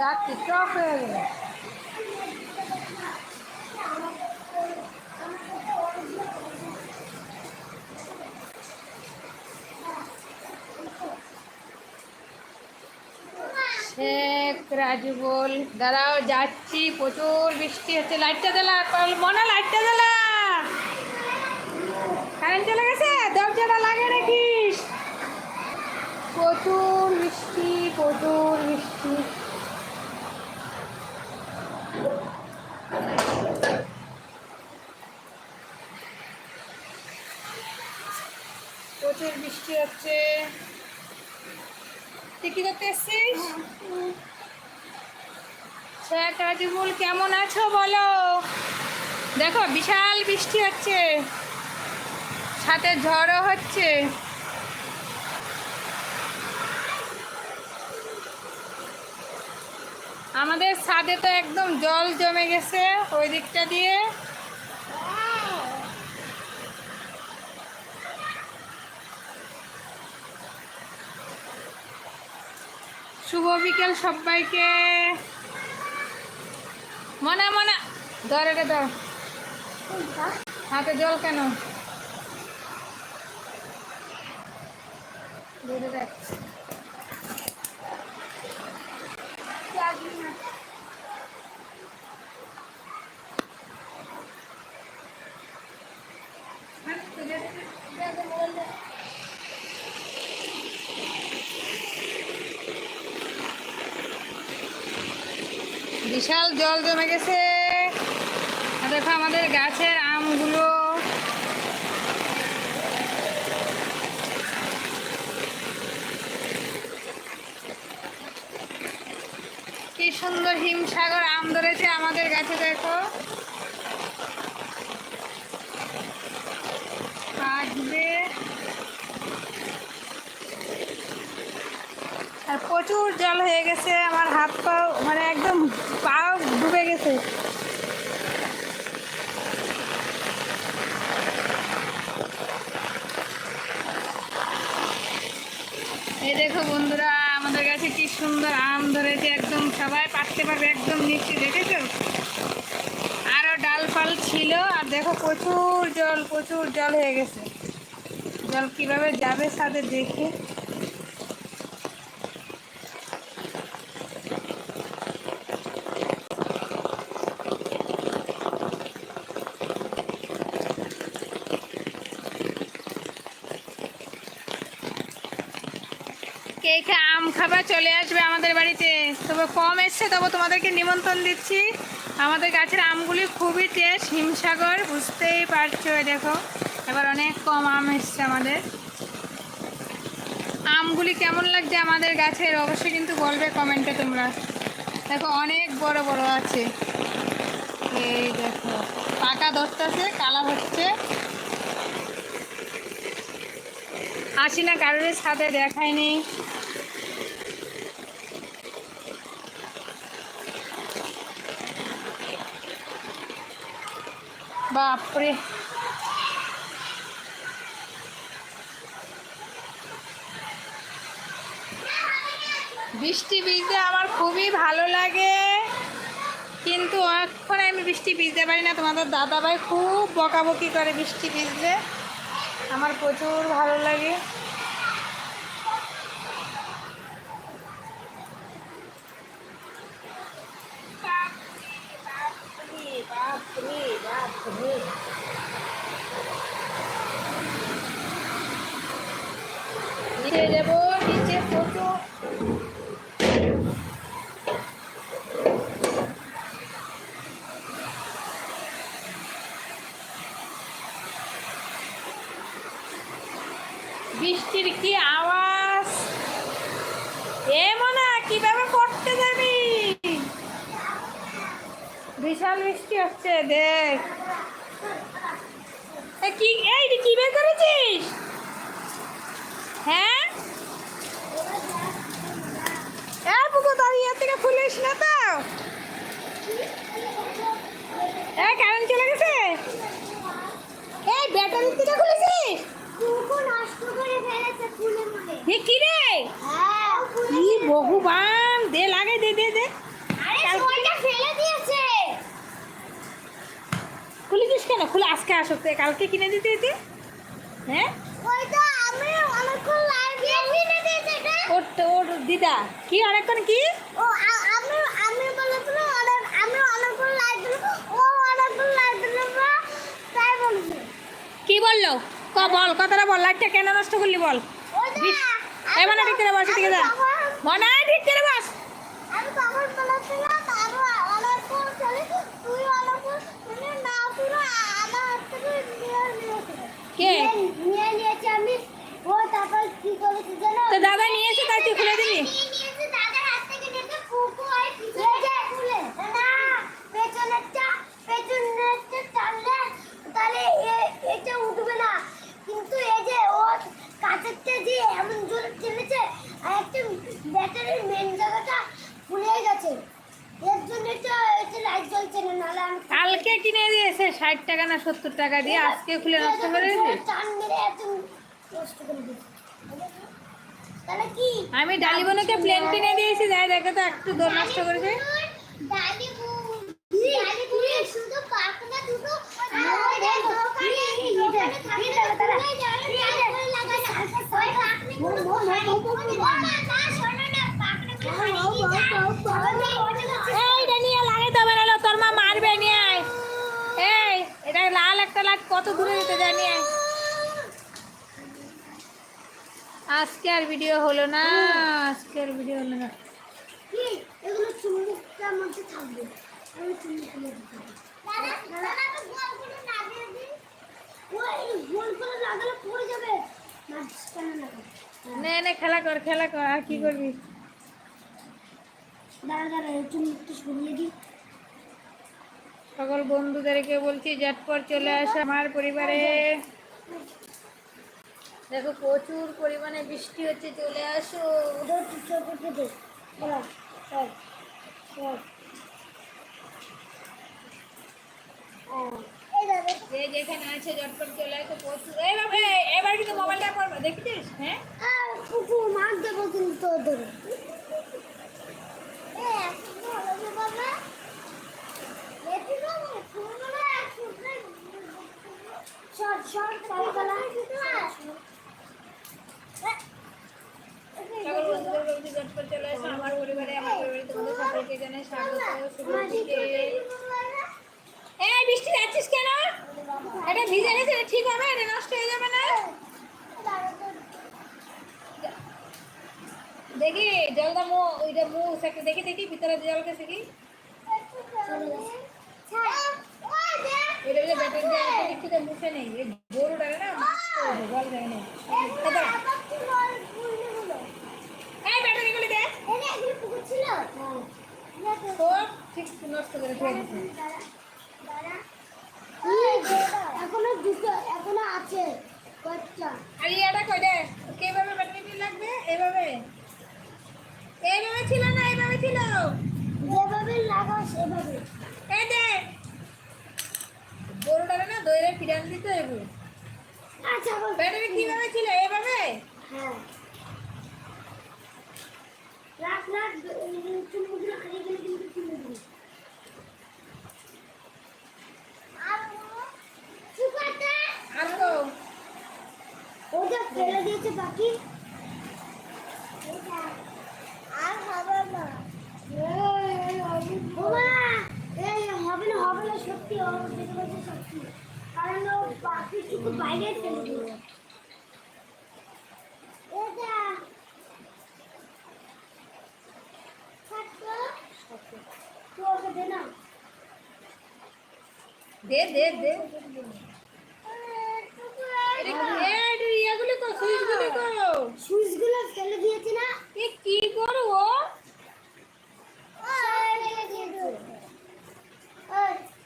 দাঁত টক হয়ে গেল শেখ রাজুবল, দাঁড়াও, যাচ্ছি। প্রচুর বৃষ্টি হচ্ছে। লাইটটা দিলা মনে, লাইটটা দিলা কারেন্ট চলে গেছে? দরজাটা লাগিয়ে রাখিস। প্রচুর বৃষ্টি প্রচুর বৃষ্টি। প্রচুর বৃষ্টি হচ্ছে। তুই কি করতে এসছিস? শেখ কেমন আছো বলো? দেখো বিশাল বৃষ্টি হচ্ছে। সাথে ঝড়ও হচ্ছে। আমাদের ছাদে তো একদম জল জমে গেছে ওই দিকটা দিয়ে। বিকেল সবাইকে। মনে মনে। ধরে রে ধর। হাতে জল কেন? ধরে রাখ। বিশাল জল জমে গেছে। দেখো আমাদের গাছের আমগুলো। কি সুন্দর হিমসাগর আম ধরেছে আমাদের গাছে, দেখো। আসবে আর প্রচুর জল হয়ে গেছে, আমার হাত পা মানে একদম পা ডুবে গেছে। এই দেখো বন্ধুরা, আমাদের কাছে কি সুন্দর আম ধরেছে, একদম সবাই পাকতে পারবে, একদম নিচে, দেখেছ? আরও ডাল ফাল ছিল, আর দেখো প্রচুর জল প্রচুর জল হয়ে গেছে। জল কীভাবে যাবে সাথে দেখে। কে আম খাবার চলে আসবে আমাদের বাড়িতে। তবে কম এসছে, তবে তোমাদেরকে নিমন্ত্রণ দিচ্ছি। আমাদের গাছের আমগুলি খুবই টেস্ট হিমসাগর, বুঝতেই পারছ দেখো। এবার অনেক কম আম এসছে আমাদের। আমগুলি কেমন লাগছে আমাদের গাছের, অবশ্যই কিন্তু বলবে কমেন্টে তোমরা। দেখো, অনেক বড় বড় আছে। এই দেখো পাকা ধরতেছে, কালার হচ্ছে। আসি না কারোর সাথে দেখায়নি। বাপরে। বৃষ্টি ভিজতে আমার খুবই ভালো লাগে। কিন্তু এখন আমি বৃষ্টি ভিজতে পারি না। তোমাদের দাদাভাই খুব বকাবকি করে বৃষ্টি ভিজলে। আমার প্রচুর ভালো লাগে। Oh, এই তুই কি বের করেছিস? হ্যাঁ? এ পুকো দাঁড়িয়ে থেকে ফুলিস না তো? এ কারেন্ট চলে গেছে? এই ব্যাটারির থেকে খুলেছিস? কুকুর নষ্ট করে ফেলেছে ফুলে মুলে কি রে? হ্যাঁ। কি বহুবান দে লাগে দে দে দে আরে কাল- ওইটা ফেলে দিয়েছে খুলেছিস কেন? খুলে আজকে আসো কালকে কিনে দিতে দিতে হ্যাঁ? ওর ওর দিদা। কি অনেকক্ষণ কি? ও আমি আমি বলেছিল অনেক আমি অনেকক্ষণ লাইট দিল ও অনেকক্ষণ লাইট দিল তাই বলছে। কি বলল? ক বল কথাটা বল লাইটটা কেন নষ্ট করলি বল? এই মানে ঠিক করে বস মনে হয় ঠিক করে বস আমি তখন বলেছিলাম আরও অনেকক্ষণ চলেছি তুই অনেকক্ষণ মানে না পুরো আমার হাত থেকে নিয়ে নিয়েছে কে? নিয়ে- নিয়ে নিয়েছে আমি। ও তারপর কি করেছে জানো? তো দাদা নিয়ে এসে তাই তুই খুলে দিলি? নিয়ে হাত থেকে নিয়েছে কুকু আর পিছনে। খুলে? না পেছনেরটা পেছনেরটা টানলে তাহলে এ- এটা উঠবে না। কিন্তু এই যে ও কাছেরটা যে এমন জোরে টেনেছে আর একটা ব্যাটারির মেন জায়গাটা ফুলে গেছে এর জন্য এটা এটা লাইট জ্বলছে না নাহলে আমি কালকে কিনে দিয়েছে ষাট টাকা না সত্তর টাকা দিয়ে আজকে খুলে নষ্ট করে আমি ডালি বোনকে প্লেন কিনে দিয়েছি যাই দেখে তো একটু দোর নষ্ট করেছে। এই এটা নিয়ে লাগাইতে হবে তোর মা মারবে নিয়ে। এটা লাল একটা লাইট কত দূরে নিয়ে আয় আজকে আর ভিডিও হলো না, আজকে আর ভিডিও হলো না। এগুলো খুলে করে, খেলা কর, আর কি করবি? দাঁড়া দাঁড়া এই চুম্বকটা সরিয়ে দিই। সকল বন্ধুদেরকে বলছি, ঝটপট চলে আসে আমার পরিবারে। দেখো, প্রচুর পরিমাণে বৃষ্টি হচ্ছে, চলে আসো। যেখানে আছে, ঝটপট চলে প্রচুর। এবার মোবাইলটা করবে দেখেছিস হ্যাঁ? মার দেবো কিন্তু তোদের এ ভালো রে বাবা এটি তো ফুলগুলো একসাথে শর্ট শর্ট সাইকেল সকল বন্ধুদের বলছি ঝটপট চলে আসো আমার পরিবারে আমার পরিবারে তোমাদের সকলকে জানাই স্বাগত এই বৃষ্টি যাচ্ছিস কেন এটা ভিজে গেছে ঠিক হবে এটা নষ্ট হয়ে যাবে না দেখি জলটা মো ওইটা মু দেখি দেখি ভিতরে জল গেছে কি এটা ব্যাটারি দিয়ে একটা কিছুতে মুছে নেই এই গরু না দেয় নেই দে। ঠিক নষ্ট করে এখনও দুটো এখনও আছে কয়েকটা। আর ইয়াটা কই দে কীভাবে ব্যাটারি লাগবে? এইভাবে এইভাবে ছিল না এইভাবে ছিল। যেভাবে লাগাও সেভাবে। এই দে। গরুটারে না দইরে ফিরান দিতে হবে। আচ্ছা বল। ব্যাটারি কীভাবে ছিল এইভাবে হ্যাঁ। রাখ রাখ চুমুগুলো হারিয়ে গেলে কিন্তু তুলে দিবি আর তো। ওটা ফেলে দিয়েছে বাকি আর হবে না। হবে না হবে না সত্যি যেতে সত্যি। কারণ ও বাকি কিছু বাইরে ফেলে দিল। দে দে দে সুইচগুলো ফেলে দিয়েছে না। কি করব ফেলে দিয়েছে ও রে ভগবান। অসভ্য তাই বলছে এই চুপ কর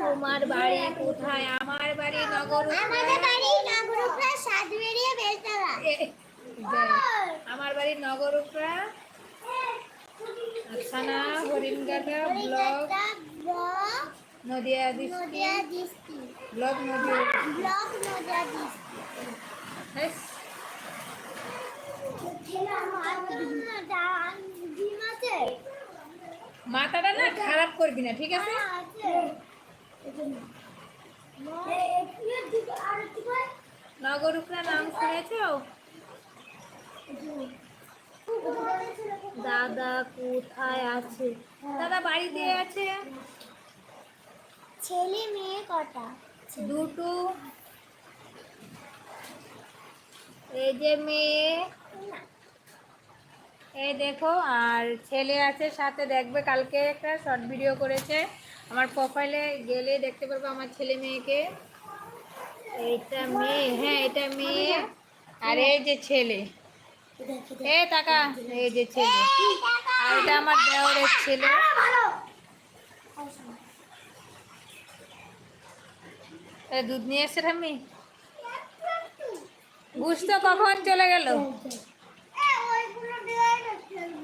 তোমার বাড়ি কোথায়? আমার বাড়ি নগর আমাদের বাড়ি নাগরুপরা সাত বেরিয়ে বেলতলা। আমার বাড়ি নগর উপরা। থানা Haringhata block Nadia district block Nadia. Block Nadia district মাথাটা না খারাপ করবি না ঠিক আছে? নগর উপরা নাম শুনেছো? দাদা কোথায় আছে? দাদা বাড়িতে আছে? ছেলে মেয়ে কটা? দুটো। এই যে মেয়ে। এই দেখো, আর ছেলে আছে, সাথে দেখবে কালকে একটা শর্ট ভিডিও করেছে। আমার প্রোফাইলে গেলে দেখতে পারব আমার ছেলে মেয়েকে। এইটা মেয়ে হ্যাঁ এটা মেয়ে। আর এই যে ছেলে। এ টাকা এই যে ছেলে। আর এটা আমার দেওয়ারের ছেলে। দুধ নিয়ে এসছে ঠাম্মি? বুঝতো কখন চলে গেল?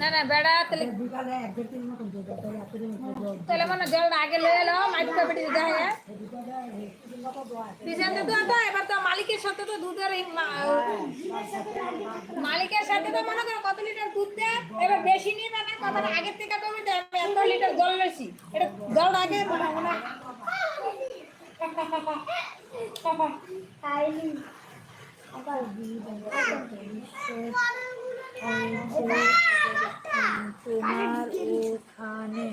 না না, বেড়া, তাহলে তাহলে মানে জল আগে লয়ে এলো মাইক পেটে দিতে হয় পিছন তো তো এবার তো মালিকের সাথে তো দুধের মালিকের সাথে তো মনে করো কত লিটার দুধ দেয়, এবার বেশি নিয়ে মানে কত আগের থেকে তুমি দেয় এত লিটার জল বেশি এটা জল আগে মনে তোমার ওখানে?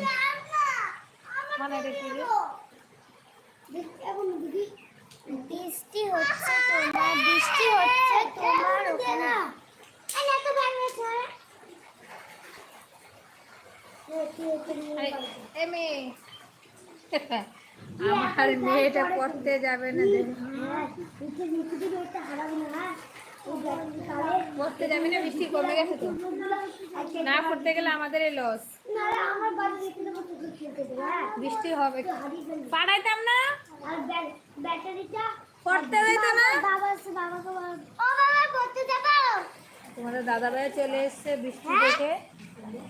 বৃষ্টি হচ্ছে তোমার বৃষ্টি হচ্ছে তোমার আমার মেয়েটা পড়তে যাবে না দেখো। পড়তে যাবে না বৃষ্টি কমে গেছে তো। না পড়তে গেলে আমাদের লস দেবো হ্যাঁ বৃষ্টি হবে। পাঠাইতাম না? পড়তে যাইতো না? তোমাদের দাদা ভাই চলে এসছে বৃষ্টি দেখে।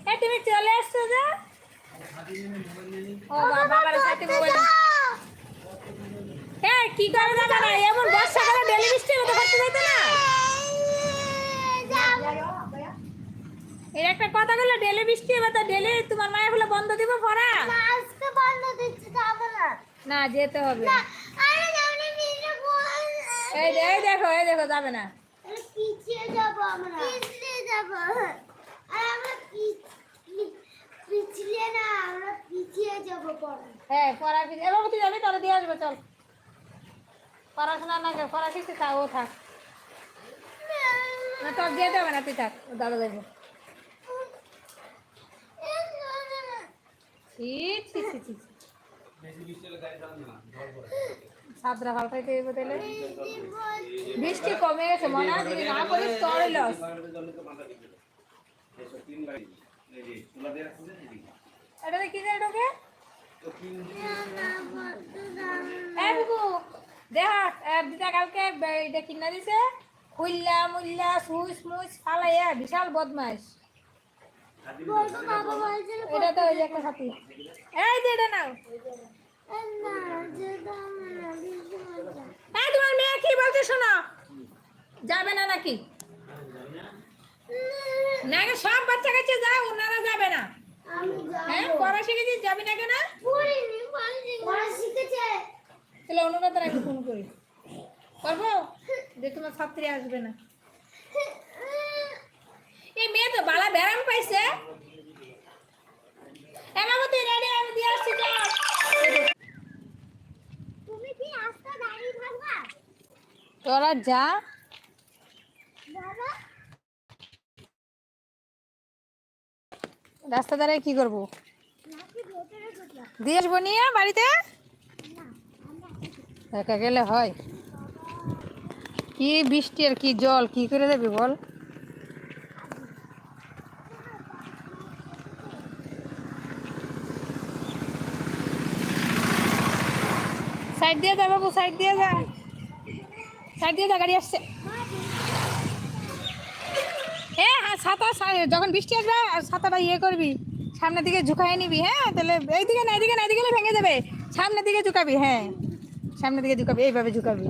এ তুমি চলে এসছো যা। ও বাবা আমার সাথে মোবাইল। এ কি করে না এমন বর্ষাকালে ডেলি বৃষ্টি হতে করতে যাইতো না। এর একটা কথা বলল ডেলি বৃষ্টি হবে তো ডেলে তোমার মায়ের হলে বন্ধ দিব পড়া। আজকে বন্ধ দিচ্ছি যাব না। না যেতে হবে। আরে যাব না, মেয়েটা বল। এই এই দেখো এই দেখো যাবে না। পিছিয়ে যাব আমরা। পিছলে যাব। আর আমরা পিছ- পি- পিছলে না আমরা পিছিয়ে যাব পরে হ্যাঁ পড়া কিছু এবার তুই যাবি? তাহলে দিয়ে আসবে চল। পড়াশোনা না পড়া শিখতে থাক। ও থাক না। তোর যেতে হবে না তুই থাক দাদা দেবে সাতরা পাল্টাইতে দেবো তাহলে বৃষ্টি কমে গেছে, মনে হয় যদি না করিস তোর লস। কি দেয় ঢোকে? কালকে দিছে। ফালাইয়া, বিশাল বদমাস এটা তো ওই একটা সাথী এই যে এটা নাও। তোমার মেয়ে কি বলছে শোনো? যাবে না নাকি? না সব বাচ্চা কাছে যায় ওনারা যাবে না। হ্যাঁ পড়া শিখেছি, যাবি না কেন? তাহলে অনুরাধ আগে ফোন করি। করব? যে তোমার ছাত্রী আসবে না। এই মেয়ে তো বালা ব্যারাম পাইছে। কি তোরা যা। রাস্তা দাঁড়ায় কি করব? দিয়ে আসব নিয়ে বাড়িতে? একা গেলে হয়। কি বৃষ্টি আর কি জল কি করে দেবে বল? সাইড দিয়ে যা, বাবু সাইড দিয়ে যা। সাইড দিয়ে যা, গাড়ি আসছে। এ হ্যাঁ ছাতা যখন বৃষ্টি আসবে, আর ছাতাটা ইয়ে করবি, সামনের দিকে ঝুঁকাই নিবি হ্যাঁ তাহলে এইদিকে না এইদিকে না, এইদিকে ভেঙে যাবে। সামনের দিকে ঝুঁকাবি হ্যাঁ সামনের দিকে ঝুঁকাবি, এইভাবে ঝুঁকাবি।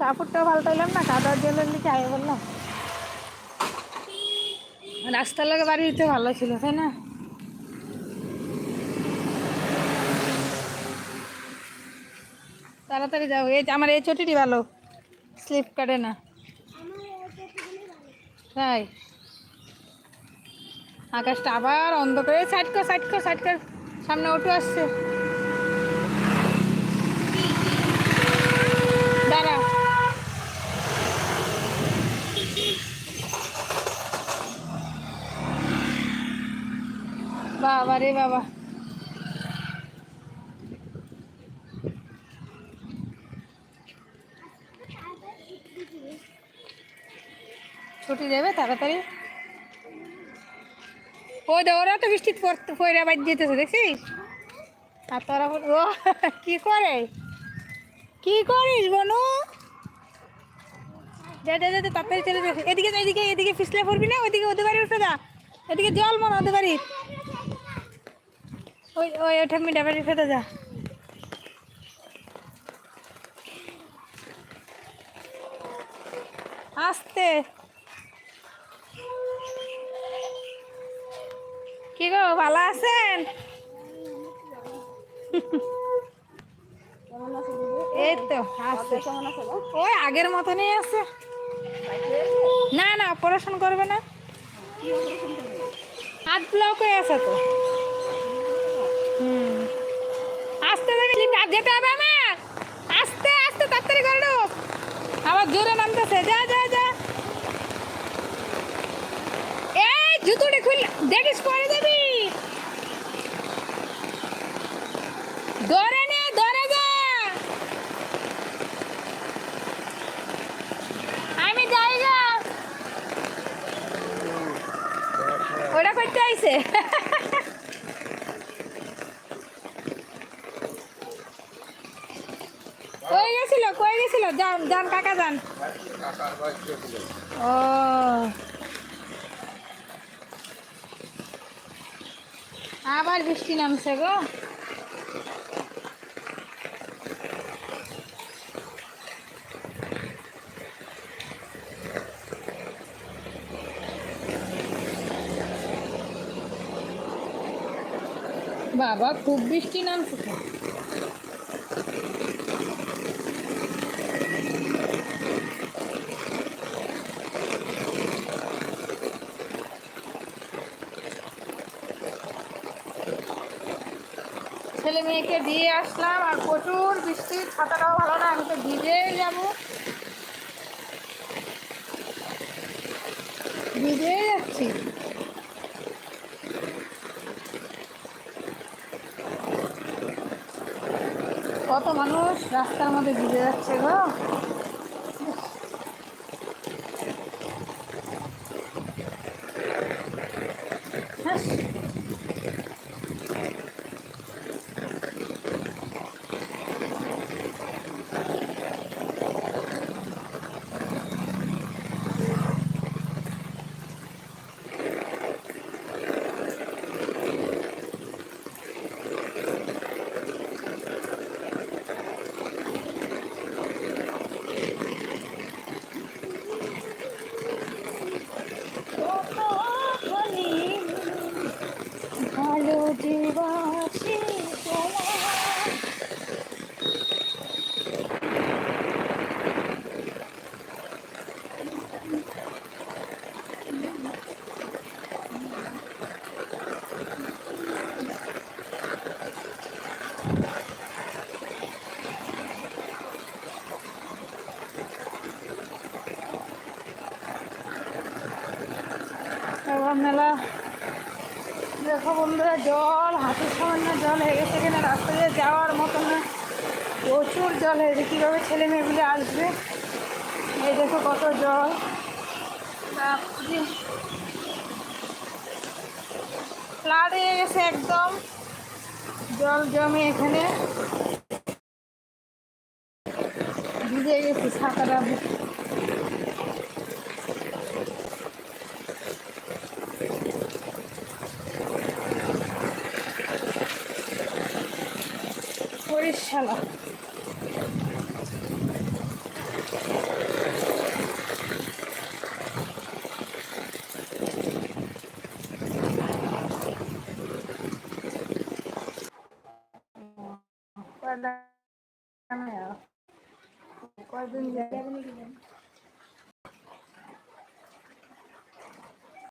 কাপড়টাও ভালো পাইলাম না কাদার জলের লিখে আয় বললাম। রাস্তার লাগে বাড়ি দিতে ভালো ছিল, তাই না? তাড়াতাড়ি যাও। এই আমার এই চটিটি ভালো। স্লিপ কাটে না। তাই। আকাশটা আবার অন্ধকার। সাইড কর সাইড কর সাইড কর। সামনে অটো আসছে। দাঁড়া। বাবা রে বাবা। ছুটি দেবে, তাড়াতাড়ি। ও দে ওরা তো বৃষ্টি পয়রা বাদ যেতেছে দেখছিস আর তোরা ও, কি করে? কি করিস, বনু? দে দে তাড়াতাড়ি চলে যাবে এদিকে এদিকে এদিকে পিছলে পড়বি না? ওইদিকে ওদের বাড়ি উঠে যা। এদিকে জল মনে ওদের বাড়ি ওই ওই ওঠে মিডা বাড়ি উঠে যা। কি গো, ভালো আছেন? এই তো ওই আগের মতনই আছে। না না অপারেশন করবে না। হাত ব্লক হয়ে আছে তো। হুম। আস্তে আর যেতে হবে আমার? আস্তে আস্তে, তাড়াতাড়ি করে আবার জোরে নামতেছে। যা যা যা। এই জুতোটা খুল দেখিস করে দেবি ধরে নে, ধরে যা। আমি যাই গা। ওটা করতে আইছে। কই গেছিল কই গেছিল? যান যান, কাকা যান। ও। আবার বৃষ্টি নামছে গো। বাবা খুব বৃষ্টি নামছে। ছেলে মেয়েকে দিয়ে আসলাম আর প্রচুর বৃষ্টি, ছাতাটাও ভালো না, আমি তো ভিজে যাব ভিজে যাচ্ছি মানুষ রাস্তার মধ্যে ভিজে যাচ্ছে গো। দেখো জল হাতের সামান্য জল হয়ে গেছে এখানে রাস্তা দিয়ে যাওয়ার মতো না। প্রচুর জল হয়েছে কীভাবে ছেলে মেয়েগুলো আসবে? এই দেখো কত জল। ফ্লাড হয়ে গেছে একদম। জল জমে এখানে। ভিজে গেছে ছাতাটা। 看了。